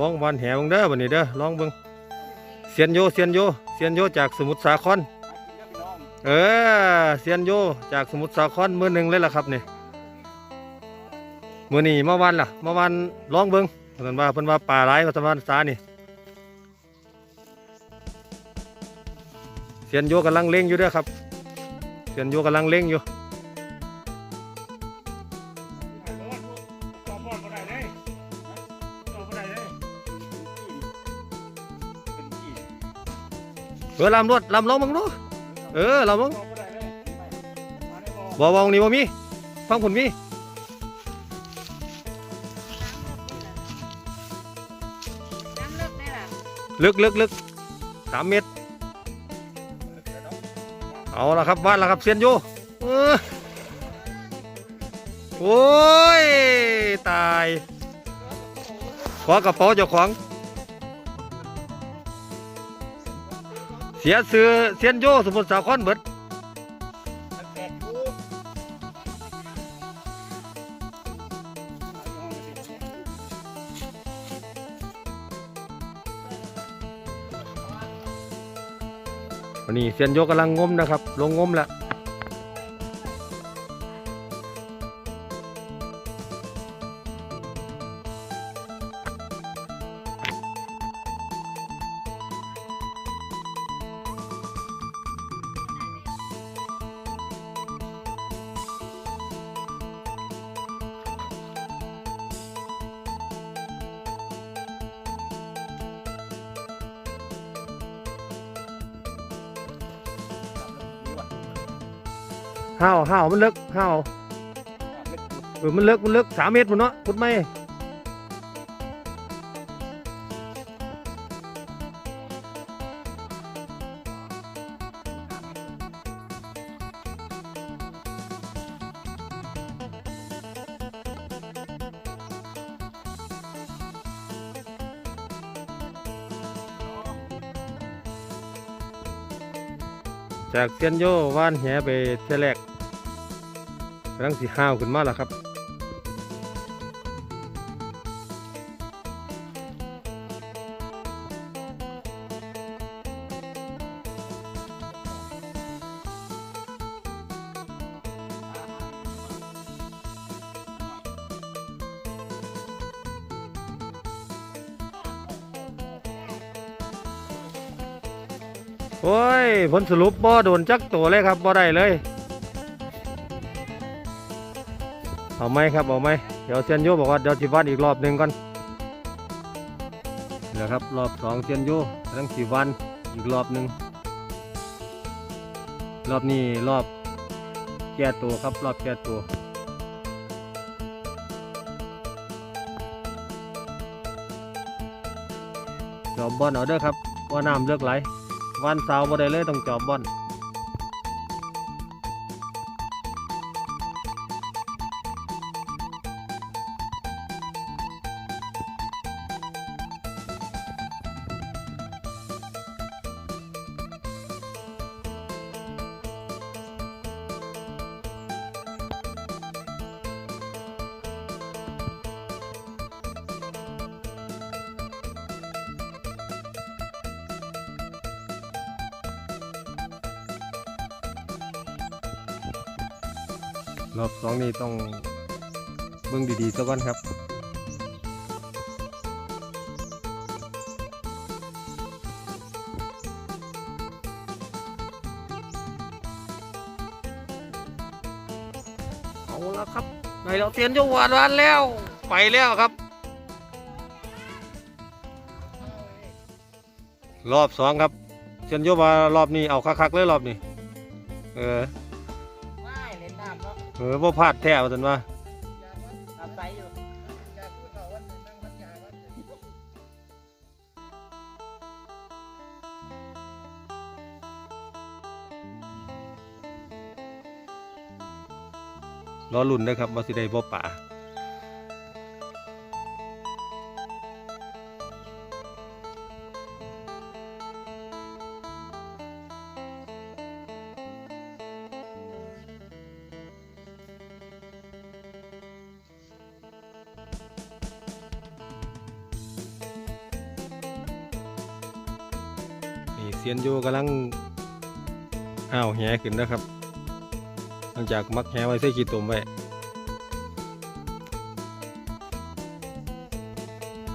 ลองวานแหเบังเด้อบัดนี้เด้อลองเบิงเซียนโยเซียนโยเซียนโยจากสมุทรสาครเออเซียนโยจากสมุทรสาครมือหนึ่งเลยล่ะครับนี่มือนี้เมื่อวานล่ะเมื่อวานลองเบิงเพิ่นว่าเพิ่นว่าป่าหลายว่าตะวันสานี่เซียนโยกำลังเล่งอยู่เด้อครับเซียนโยกำลังเล่งอยู่ เออลำรวดลำลองมึงดูเออลำมึงบ่บ่นี่บ่มีฟังผลมีลึกลึกลึกสามเมตร เอาละครับบ้านละครับเซียนโยโอ้ย ตายขอกระเป๋าเจ้าของ เสียซื้อเซียนโยสมุทรสาครเบิดวันนี้เซียนโยกำลังงมนะครับ ลงงมแล้ว ห้าวห้าวมันเลิกห้าวเออมันเลิกมันเลิกสามเมตรหมดเนาะพุดไหมจากเซียนโยว่านแหไปเที่ยแรกกำลังสีห้าวขึ้นมาแล้วครับโอ้ยผลสรุปบ่โดนจักตัวเลยครับบ่ได้เลย เอาไหมครับเอาไหมเดี๋ยวเซียนโยบอกว่าเดี๋ยวจิวันอีกรอบหนึ่งก่อนเดี๋ยวครับรอบสองเซียนโยทั้งสี่วันอีกรอบหนึ่งรอบนี้รอบแก้ตัวครับรอบแก้ตัวจอบบอลเอาเด้อครับว่าน้ำเลือกไหลวันเสาร์บ่ได้เลยต้องจอบบอล รอบสองนี่ต้องเบิ่งดีๆสักวันครับเอาละครับในเราเตียนจะหวานวันแล้ว ไปแล้วครับ รอบสองครับเตียนโยว่ารอบนี้เอาคักๆเลยรอบนี้เออว่ายเล่นน้ำ เออบ่พลาดแท้ว่าสันว่าน้อยู่รอลุ่นเด้อครับว่าสิได้บ่ป่า เซียนโยกำลังอ้าวแหขึ้นนะครับหลังจากมักแหไว้ใส่ขี้ตมไว้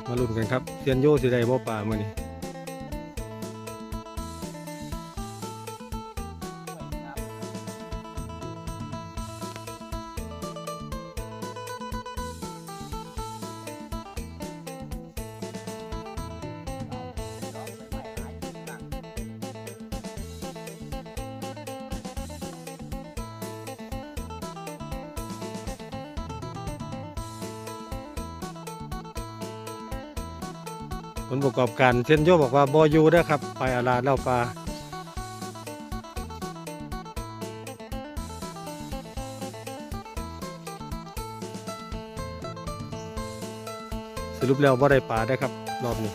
มาลุ้นกันครับเซียนโยสิได้บ่ป่ามื่อนี้ ผลประกอบการเซียนโยบอกว่าบอยู่เด้ครับ ไปอาลาดแล้วปลาสรุปแล้วบ่ได้ปลาได้ครับ รอบนี้